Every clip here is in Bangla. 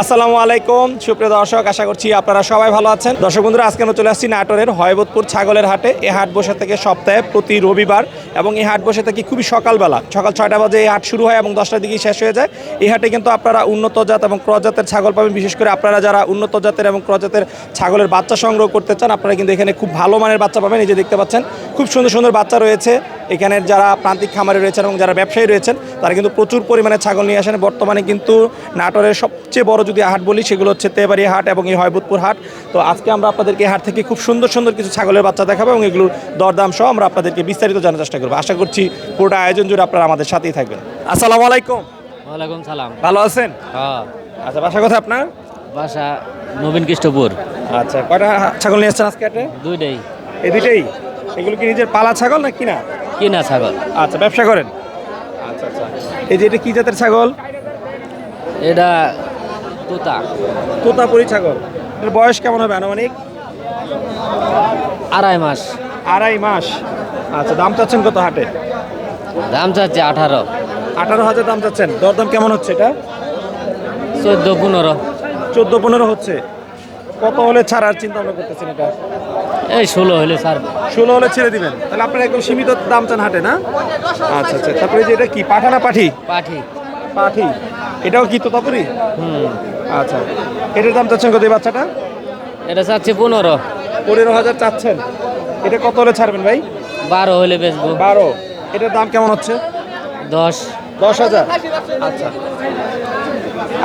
আসসালামু আলাইকুম। সুপ্রিয় দর্শক, আশা করছি আপনারা সবাই ভালো আছেন। দর্শক বন্ধুরা, আজকে আমরা চলে আসছি নাটোরের হয়বতপুর ছাগলের হাটে। এই হাট বসে থেকে সপ্তাহে প্রতি রবিবার এবং এই হাট বসে থেকে খুবই সকালবেলা। সকাল ছয়টা বাজে এই হাট শুরু হয় এবং দশটার দিকেই শেষ হয়ে যায়। এই হাটে কিন্তু আপনারা উন্নত জাত এবং ক্রজাতের ছাগল পাবেন। বিশেষ করে আপনারা যারা উন্নত জাতের এবং ক্রজাতের ছাগলের বাচ্চা সংগ্রহ করতে চান, আপনারা কিন্তু এখানে খুব ভালো মানের বাচ্চা পাবেন। এই যে দেখতে পাচ্ছেন, খুব সুন্দর সুন্দর বাচ্চা রয়েছে। এখানের যারা প্রান্তিক খামারে রয়েছেন এবং যারা ব্যবসায়ী রয়েছেন তারা কিন্তু প্রচুর পরিমাণে ছাগল নিয়ে আসেন। বর্তমানে কিন্তু নাটোরের সবচেয়ে বড় যদি হাট বলি সেগুলো হচ্ছে তেবাড়ি হাট এবং এই হয়বতপুর হাট। তো আজকে আমরা আপনাদেরকে হাট থেকে খুব সুন্দর সুন্দর কিছু ছাগলের বাচ্চা দেখাবো এবং এগুলোর দরদাম সহ আমরা আপনাদেরকে বিস্তারিত জানার চেষ্টা করব। আশা করছি পুরোটা আয়োজন জুড়ে আপনারা আমাদের সাথেই থাকবেন। আসসালামু আলাইকুম। ওয়ালাইকুম সালাম। ভালো আছেন? হ্যাঁ। আচ্ছা বাসা কথা আপনার? বাসা নবীন কৃষ্ণপুর। আচ্ছা কয়টা ছাগল নিয়ে আসছেন আজকে দুইটাই। এই দুইটাই? এগুলো কি নিজের পালা ছাগল না? কিনা কিনা ছাগল? আচ্ছা ব্যবসা করেন? আচ্ছা আচ্ছা। এই যে এটা কি জাতের ছাগল? এটা তোতা। তোতাপুরি ছাগল। এর বয়স কেমন হবে আনুমানিক? আড়াই মাস। আড়াই মাস। আচ্ছা দাম চাচ্ছেন কত হাটে? দাম চাচ্ছে আঠারো। আঠারো হাজার দাম চাচ্ছেন। দরদাম কেমন হচ্ছে এটা? চোদ্দ পনেরো। চোদ্দ পনেরো হচ্ছে। কত হলে ছাড়ার চিন্তা ভাবনা করতেছেন এটা? এই ষোলো হলে স্যার। ষোলো হলে ছেড়ে দিবেন। তাহলে আপনার একদম সীমিত দাম চান হাটে না? আচ্ছা আচ্ছা। তারপরে যে এটা কি? পাঠা না পাঠি? পাঠি। পাঠি। এটাও কি তোতাপুরি হুম। আচ্ছা। এটার দাম চাচ্ছেন কত এই বাচ্চাটা? এটা চাচ্ছে পনেরো। পনেরো হাজার চাচ্ছেন। এটা কত হলে ছাড়বেন ভাই? বারো হলে বেচবো। বারো। এটার দাম কেমন হচ্ছে? দশ। দশ হাজার। আচ্ছা।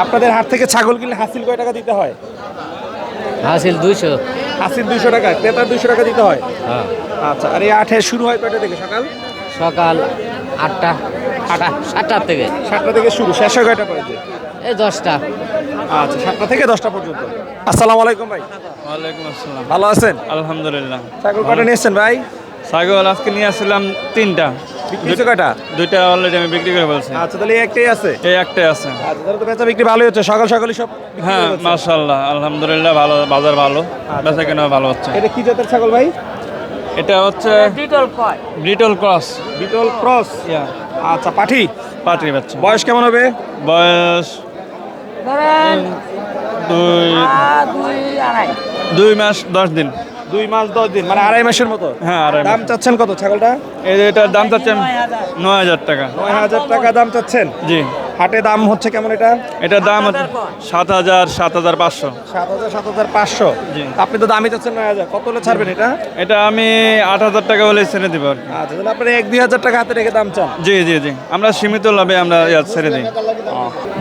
আপনাদের হাট থেকে ছাগল কিনলে হাসিল কয় টাকা দিতে হয়? হাসিল দুইশো। হাসিল দুইশো টাকা ক্রেতার দুইশো টাকা দিতে হয়। হ্যাঁ। আচ্ছা আর এই আঠে শুরু হয় কয়টা থেকে? সকাল? সকাল আটটা সা- সাতটার থেকে। সাতটা থেকে শুরু। শেষ হয় কয়টা পর্যন্ত? এই দশটা। আচ্ছা সাতটা থেকে দশটা পর্যন্ত। আসসালামু আলাইকুম ভাই। ওয়ালাইকুম আসসালাম। ভালো আছেন? আলহামদুলিল্লাহ। ছাগল কয়টা নিয়ে এসছেন ভাই? ছাগল আজকে নিয়ে আসছিলাম তিনটা। বিক্রি কয়টা? দুইটা অলরেডি আমি বিক্রি করে বলছি আচ্ছা তাহলে এই একটাই আছে? এই একটাই আছে। আচ্ছা তাহলে তো বেচা বিক্রি ভালোই হচ্ছে সকাল সকালই সব হ্যাঁ। মাশাল্লাহ আলহামদুলিল্লাহ ভালো বাজার ভালো বেচা কেনা ভালো হচ্ছে। এটা কি জাতের ছাগল ভাই? এটা হচ্ছে ব্রিটল ক্রস বিটল ক্রস আচ্ছা পাঠি? পাত্রী বাচ্চা। বয়স কেমন হবে? বয়স দুই দুই মাস দশ দিন। দুই মাস দশ দিন। মানে আড়াই মাসের মতো। হ্যাঁ আর দাম চাচ্ছেন কত ছাগলটা? এটার দাম চাচ্ছেন নয় হাজার টাকা। নয় হাজার টাকা দাম চাচ্ছেন? জি। হাটে দাম হচ্ছে কেমন এটা? এটার দাম হচ্ছে সাত হাজার সাত হাজার পাঁচশো। সাত হাজার সাত হাজার পাঁচশো? জি। আপনি তো দামই চাচ্ছেন নয় হাজার। কত হলে ছাড়বেন এটা? এটা আমি আট হাজার টাকা হলে ছেড়ে দিব আর আচ্ছা তাহলে আপনি এক দুই হাজার টাকা হাতে রেখে দাম চান। জি জি জি। আমরা সীমিত লাভে আমরা ছেড়ে দিই।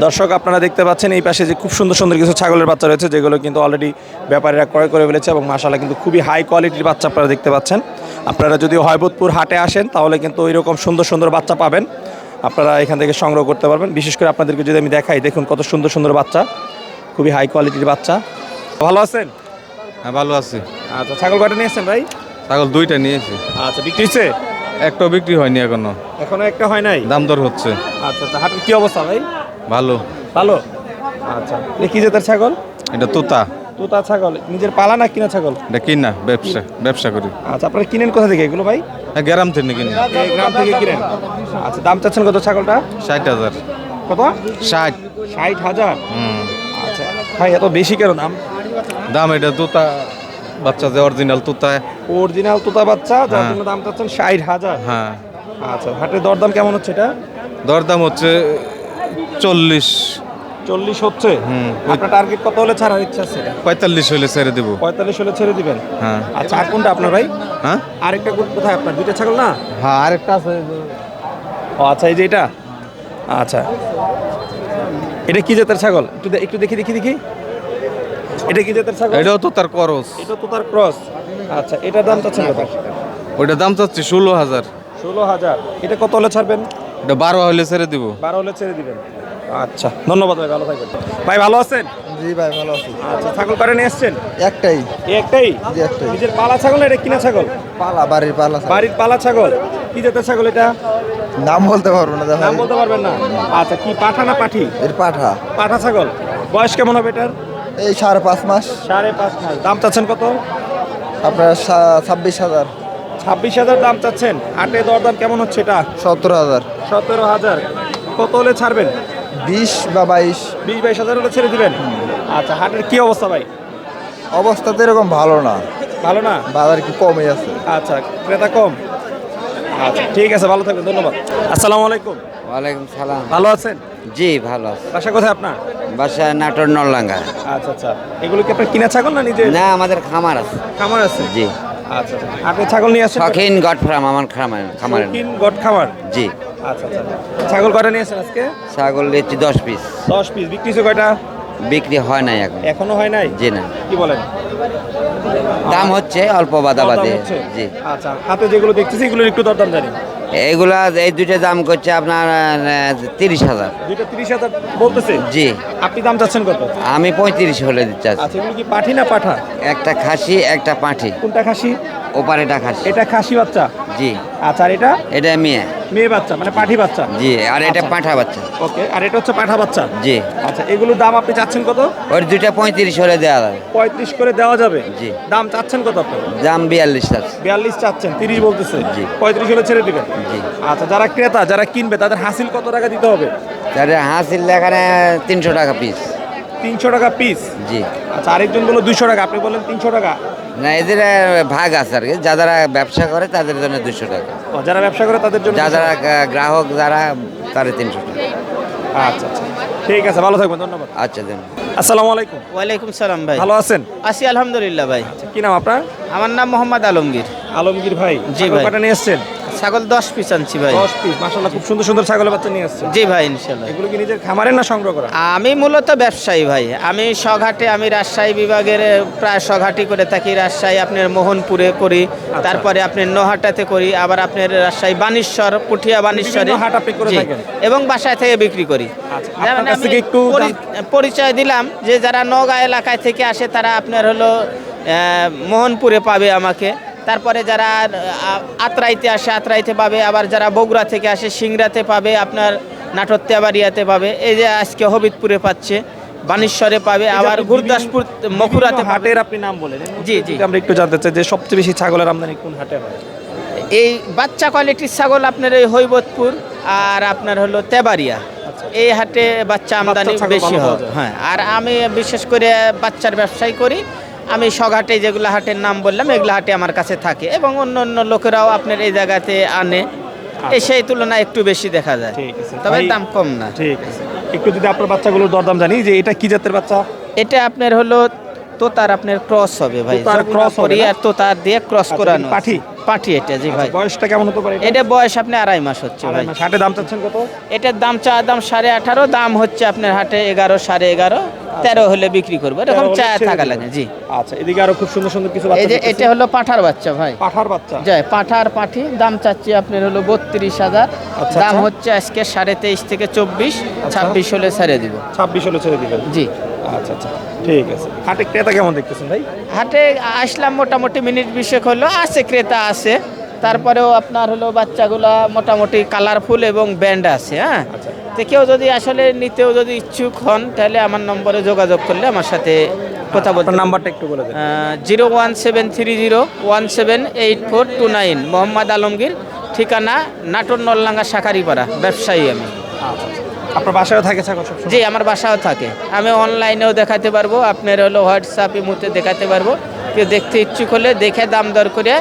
দর্শক আপনারা দেখতে পাচ্ছেন এই পাশে যে খুব সুন্দর সুন্দর কিছু ছাগলের বাচ্চা রয়েছে যেগুলো কিন্তু অলরেডি ব্যাপারীরা ক্রয় করে ফেলেছে এবং মাসালা কিন্তু খুবই হাই কোয়ালিটির বাচ্চা আপনারা দেখতে পাচ্ছেন। আপনারা যদি হয়বতপুর হাটে আসেন তাহলে কিন্তু ওই রকম সুন্দর সুন্দর বাচ্চা পাবেন। আপনারা এখান থেকে সংগ্রহ করতে পারবেন। বিশেষ করে আপনাদেরকে যদি আমি দেখাই দেখুন কত সুন্দর সুন্দর বাচ্চা। খুবই হাই কোয়ালিটির বাচ্চা। ভালো আছেন? হ্যাঁ ভালো আছি। আচ্ছা ছাগল কটা নিয়েছেন ভাই? ছাগল দুইটা নিয়েছি। আচ্ছা বিক্রি হচ্ছে? একটাও বিক্রি হয়নি এখনও। এখনও একটা হয় নাই? দাম দর হচ্ছে। আচ্ছা আচ্ছা হাটের কি অবস্থা ভাই? ভালো। ভালো? আচ্ছা কি জাতের ছাগল? এটা তোতা। তোতা ছাগল নিজের পালা না কিনা ছাগল? এটা কিনা ব্যবসা ব্যবসা করি। আচ্ছা আপনারা কিনেন কোথা থেকে এগুলো ভাই? হ্যাঁ গ্রাম থেকে কিনি। এই গ্রাম থেকে কিনেন। আচ্ছা দাম চাচ্ছেন কত ছাগলটা? ষাট হাজার। কত? ষাট। ষাট হাজার? হুম। আচ্ছা ভাই এত বেশি কেন দাম? দাম এটা তোতা বাচ্চা যে অরিজিনাল তোতা। অরিজিনাল তোতা বাচ্চা যার হ্যাঁ। জন্য দাম চাচ্ছেন ষাট হাজার। হ্যাঁ। আচ্ছা হাটের দরদাম কেমন হচ্ছে এটা? দরদাম হচ্ছে চল্লিশ। চল্লিশ হচ্ছে। হুম। আপনার টার্গেট কত হলে ছাড়ার ইচ্ছা আছে? পঁয়তাল্লিশ হলে ছেড়ে দেবো। পঁয়তাল্লিশ হলে ছেড়ে দিবেন? হ্যাঁ। আচ্ছা আর কোনটা আপনার ভাই? হ্যাঁ? আরেকটা কোথায় আপনার? দুইটা ছাগল না? হ্যাঁ আরেকটা আছে। ও আচ্ছা এই যে এটা? আচ্ছা। এটা কি জাতের ছাগল? একটু একটু দেখি দেখি দেখি। এটা কি জাতের ছাগল? এটাও তোতার করস। এটা তো তার ক্রস। আচ্ছা এটার দাম চাচ্ছেন কত? দাম চাচ্ছি ষোলো হাজার। ষোলো হাজার। এটা কত হলে ছাড়বেন? এটা বারো হলে ছেড়ে দিব। বারো হলে ছেড়ে দিবেন। আচ্ছা ধন্যবাদ ভাই ভালো থাকবেন। ভাই ভালো আছেন? জি ভাই ভালো আছি। আচ্ছা ছাগল কাটে নিয়ে এসছেন? একটাই। একটাই? জি একটাই। নিজের পালা ছাগল এটা কিনা ছাগল? পালা বাড়ির পালা ছাগল। বাড়ির পালা ছাগল। কি জাতের ছাগল এটা? নাম বলতে পারব না নাম বলতে পারবেন না? আচ্ছা কি পাঠা না পাঠি? এর পাঠা। পাঠা ছাগল। বয়স কেমন হবে এটার? এই সাড়ে পাঁচ মাস। সাড়ে পাঁচ মাস। দাম চাচ্ছেন কত? আপনার ছাব্বিশ হাজার। ছাব্বিশ হাজার দাম চাচ্ছেন। হাটে দরদাম কেমন হচ্ছে এটা? সতেরো হাজার। সতেরো হাজার। কত হলে ছাড়বেন? বিশ বা বাইশ। বিশ বাইশ হাজার হলে ছেড়ে দিবেন? আচ্ছা হাটের কি অবস্থা ভাই? অবস্থা তো এরকম ভালো না। ভালো না? বাজার কি কমে আছে। আচ্ছা ক্রেতা কম? আচ্ছা ঠিক আছে ভালো থাকবেন ধন্যবাদ। আসসালামু আলাইকুম। ওয়ালাইকুম সালাম। ভালো আছেন? জি ভালো আছি। বাসা কোথায় আপনার? বাসা নাটোর নলডাঙ্গা। আচ্ছা আচ্ছা এগুলো কি আপনার কিনা ছাগল না নিজে না আমাদের খামার আছে। খামার আছে? জি। আচ্ছা আচ্ছা আপনি ছাগল নিয়ে আসছেন? শখিন গড ফার্ম আমার খামার খামার শৌখিন গট খামার? জি। আচ্ছা আচ্ছা। ছাগল কয়টা নিয়ে আসছেন আজকে? ছাগল দিচ্ছি দশ পিস। দশ পিস। বিক্রি হয়েছে কয়টা? বিক্রি হয় নাই এখন। এখনও হয় নাই? জি না। কি বলেন? দাম হচ্ছে অল্প বাদা বাদে। জি। আচ্ছা হাতে যেগুলো দেখতেছি এগুলোর একটু দরদাম জানি। এইগুলা এই দুইটা দাম করছে আপনার তিরিশ হাজার। দুইটা তিরিশ হাজার বলতেছে? জি। আপনি দাম চাচ্ছেন কত? আমি পঁয়ত্রিশ হলে দিচ্ছি আচ্ছা এগুলো কি পাঠি না পাঠা? একটা খাসি একটা পাঁঠি। কোনটা খাসি? ওপারেটা খাসি। এটা খাসি বাচ্চা? জি। আচ্ছা আর এটা? এটা মেয়ে। মেয়ে বাচ্চা মানে পাঠি বাচ্চা? জি আর এটা আচ্ছা। পাঁঠা বাচ্চা। ওকে আর এটা হচ্ছে পাঠা বাচ্চা? জি। আচ্ছা এগুলোর দাম আপনি চাচ্ছেন কত? ওর দুইটা পঁয়ত্রিশ হলে দেওয়া যাবে। পঁয়ত্রিশ করে দেওয়া যাবে? জি। দাম চাচ্ছেন কত আপনি দাম বিয়াল্লিশ আছে বিয়াল্লিশ চাচ্ছেন তিরিশ বলতেছে। জি। পঁয়ত্রিশ হলে ছেড়ে দিবেন? জি। আচ্ছা যারা ক্রেতা যারা কিনবে তাদের হাসিল কত টাকা দিতে হবে? তাহলে হাসিল এখানে তিনশো টাকা পিস তিনশো টাকা পিস জি। আচ্ছা আরেকজন বলল দুশো টাকা আপনি বললেন তিনশো টাকা। না এদের ভাগ আছে আর কি। যা যারা ব্যবসা করে তাদের জন্য দুশো টাকা। ও, যারা ব্যবসা করে তাদের জন্য যা যারা আহ, গ্রাহক যারা তাদের তিনশো টাকা। আচ্ছা আচ্ছা। ঠিক আছে ভালো থাকবেন ধন্যবাদ। আচ্ছা দেন আসসালামু আলাইকুম। ওয়ালাইকুম সালাম ভাই। ভালো আছেন? আছি আলহামদুলিল্লাহ ভাই। আচ্ছা, কি নাম আপনার? আমার নাম মোহাম্মদ আলমগীর। আলমগীর ভাই জি ভাই। কটা নিয়ে এসছেন? ছাগল দশ পিস আনছি ভাই। দশ পিস মাসাল্লাহ খুব সুন্দর সুন্দর ছাগলের বাচ্চা নিয়ে আসছে। জি ভাই ইনশাল্লাহ এগুলো কি নিজের খামারের না সংগ্রহ করা? আমি মূলত ব্যবসায়ী ভাই। আমি সঘাটে আমি রাজশাহী বিভাগের প্রায় সঘাটি করে থাকি। রাজশাহী আপনার মোহনপুরে করি আচ্ছা। তারপরে আপনার নোহাটাতে করি আবার আপনার রাজশাহী বানেশ্বর পুঠিয়া বানেশ্বরে। আপনি? এবং বাসায় থেকে বিক্রি করি। আচ্ছা, পরিচয় দিলাম যে যারা নগা এলাকায় থেকে আসে তারা আপনার হলো মোহনপুরে পাবে আমাকে। তারপরে যারা আত্রাইতে আসে আত্রাইতে পাবে আবার যারা বগুড়া থেকে আসে সিংড়াতে পাবে আপনার নাটর তেবাড়িয়াতে পাবে এই যে আজকে হবিদপুরে পাচ্ছে বানেশ্বরে পাবে আবার গুরদাসপুর পাবে। হাটের আপনি নাম বলেন জি, জি। আমরা একটু জানতে চাই যে সবচেয়ে বেশি ছাগলের আমদানি কোন হাটে হয়? এই বাচ্চা কোয়ালিটির ছাগল আপনার এই হৈবতপুর আর আপনার হলো তেবাড়িয়া। এই হাটে বাচ্চা আমদানি বেশি হয় হ্যাঁ। আর আমি বিশেষ করে বাচ্চার ব্যবসায় করি আমি সঘাটে যেগুলো হাটের নাম বললাম এগুলো হাটে আমার কাছে থাকে এবং অন্য অন্য লোকেরাও আপনার এই জায়গাতে আনে। এই সেই তুলনায় একটু বেশি দেখা যায়। ঠিক আছে। তবে দাম কম না। ঠিক আছে। একটু যদি আপনার বাচ্চাগুলোর দরদাম জানি যে এটা কি জাতের বাচ্চা? এটা আপনার হলো তোতার আপনার ক্রস হবে ভাই। তার ক্রস না? আর তোতার দিয়ে ক্রস আচ্ছা, করানো পাঠি? পাঠি এটা জি ভাই। আচ্ছা, বয়সটা কেমন হতে পারে এটা? বয়স আপনি আড়াই মাস হচ্ছে ভাই। হাটে দাম চাচ্ছেন কত? এটার দাম চা দাম সাড়ে আঠারো দাম হচ্ছে আপনার হাটে এগারো সাড়ে এগারো। তেরো হলে বিক্রি করব। এরকম চা থাকা লাগে জি। আচ্ছা এদিকে আরও খুব সুন্দর সুন্দর কিছু এই যে এটা হলো পাঠার বাচ্চা ভাই। পাঠার বাচ্চা? যায় পাঠার পাঠি দাম চাচ্ছি আপনার হলো বত্রিশ হাজার। আচ্ছা, দাম আচ্ছা। হচ্ছে আজকে সাড়ে তেইশ থেকে চব্বিশ ছাব্বিশ হলে ছেড়ে দিব। ছাব্বিশ হলে ছেড়ে দিবেন। জি। আচ্ছা আচ্ছা। ঠিক আছে। হাটে ক্রেতা কেমন দেখতেছেন ভাই? হাটে আসলাম মোটামুটি মিনিট বিশেক হলো। আছে ক্রেতা আছে। তারপরেও আপনার হলো বাচ্চাগুলা মোটামুটি কালারফুল এবং ব্যান্ড আছে হ্যাঁ? আচ্ছা। তো কেউ যদি আসলে নিতেও যদি ইচ্ছুক হন তাহলে আমার নম্বরে যোগাযোগ করলে আমার সাথে কথা বলতে নাম্বারটা একটু বলে দেন। Zero one seven three zero one seven eight four two nine Mohammad Alamgir ঠিকানা নাটোর নললাঙ্গা শাখারিপাড়া ব্যবসায়ী আমি। আচ্ছা আচ্ছা। আপনার বাসায়ও থাকে ছাগল জি আমার বাসাও থাকে। আমি অনলাইনেও দেখাতে পারব আপনার হলো হোয়াটসঅ্যাপে মুহূর্তে দেখাতে পারব। কেউ দেখতে ইচ্ছুক হলে দেখে দাম দর করে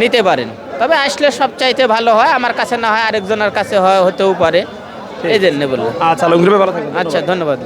নিতে পারেন। তবে আসলে সব চাইতে ভালো হয় আমার কাছে না হয় আরেকজনের কাছে হয় হতেও পারে। এই জন্য বলব আচ্ছা ভালো থাকবেন আচ্ছা ধন্যবাদ।